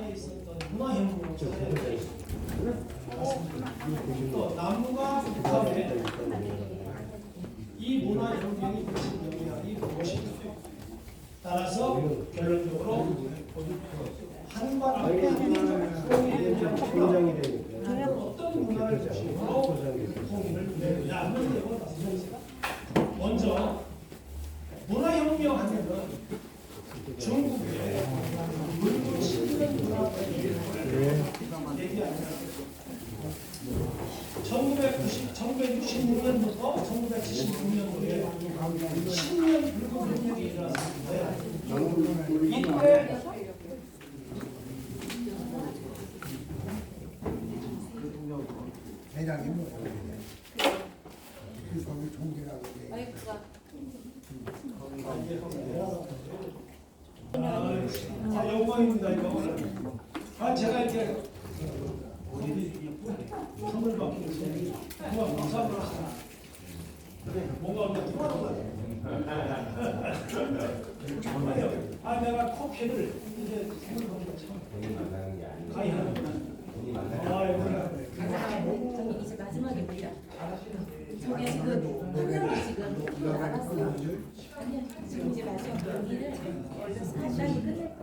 사이에 있었던 문화혁명을 또 남과 북한의 이 문화혁명이 미친 영향이 무엇일까요? 따라서 결론적으로 한과 북한의 통일에 대한. 어떤 문화를 중심으로 통일을 이루느냐 하는 말씀드리겠습니다. 먼저 문화혁명 하면은 중국의 물고 신는 문화를 얘기하는 1990, 1966년부터 1976년도에 10년 붉은 혁명이 일어났는데 이때 아, 영광입니다. 영광을. 아, 제가 이렇게 선물 받기 위해서 고맙 감사합니다. 뭔가 오늘 통화도 아, 내가 커피를 이제 받는 참 가이 하는 아, 여기 저기 이제 마지막입니다. 저기 지금 한명이 지금 알았어요. 아니야 지금 이제 마지막 원래 사장이 끝낼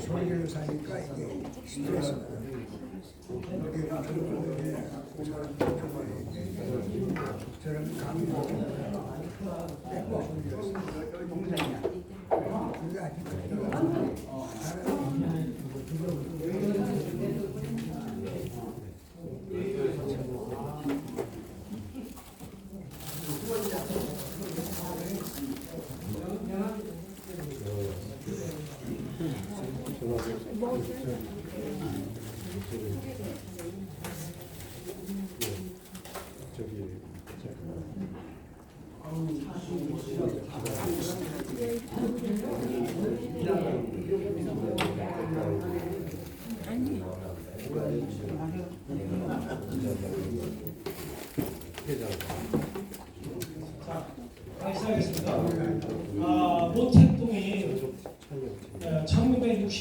소리를 사니까 이게 자, 다시 시작하겠습니다. 아, 모택동이 예, 1960